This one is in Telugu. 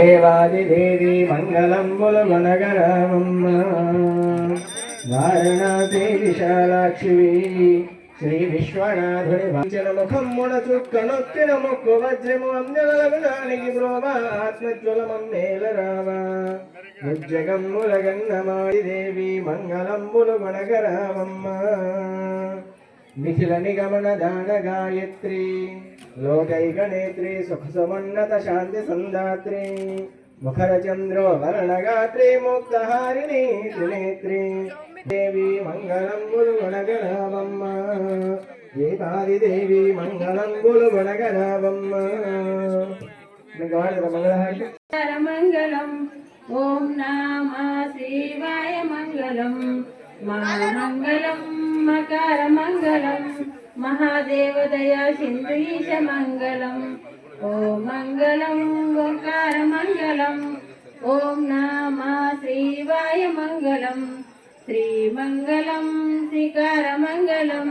దేవాదిదేవి మంగళంబులు మనగరమమ్మ వారణాసి విశాలాక్షివి. శ్రీ విశ్వనాథుని వంచన ముఖం చుక్క నొక్కిన ముక్కు వజ్రము అంజలగుణానికి బ్రోవ ఆత్మజ్వలమన్నేల రామ. ఉజ్జగమ్ముల గంగమాడి దేవి మంగళంబులు మనగరామమ్మ మిథిల నిగమన దాన గాయత్రి. లోకైక నేత్రి సుఖ సమున్నత శాంతి సందాత్రి ముఖర చంద్రో వర్ణగాత్రి ముక్తహారిణి త్రినేత్రి దేవి మంగళంబులు గుణగరావమ్మ దీపాది దేవి మంగళంబులు గుణగరావమ్మ మంగళహారి మంగళం ఓం నామ శివాయ మంగళం మంగళం మకర మంగళం మహాదేవదయా సింధు ఈశ మంగళం. ఓం మంగళం ఓంకార మంగళం. ఓం నామా శ్రీవాయ మంగళం. శ్రీమంగళం శ్రీకార మంగళం.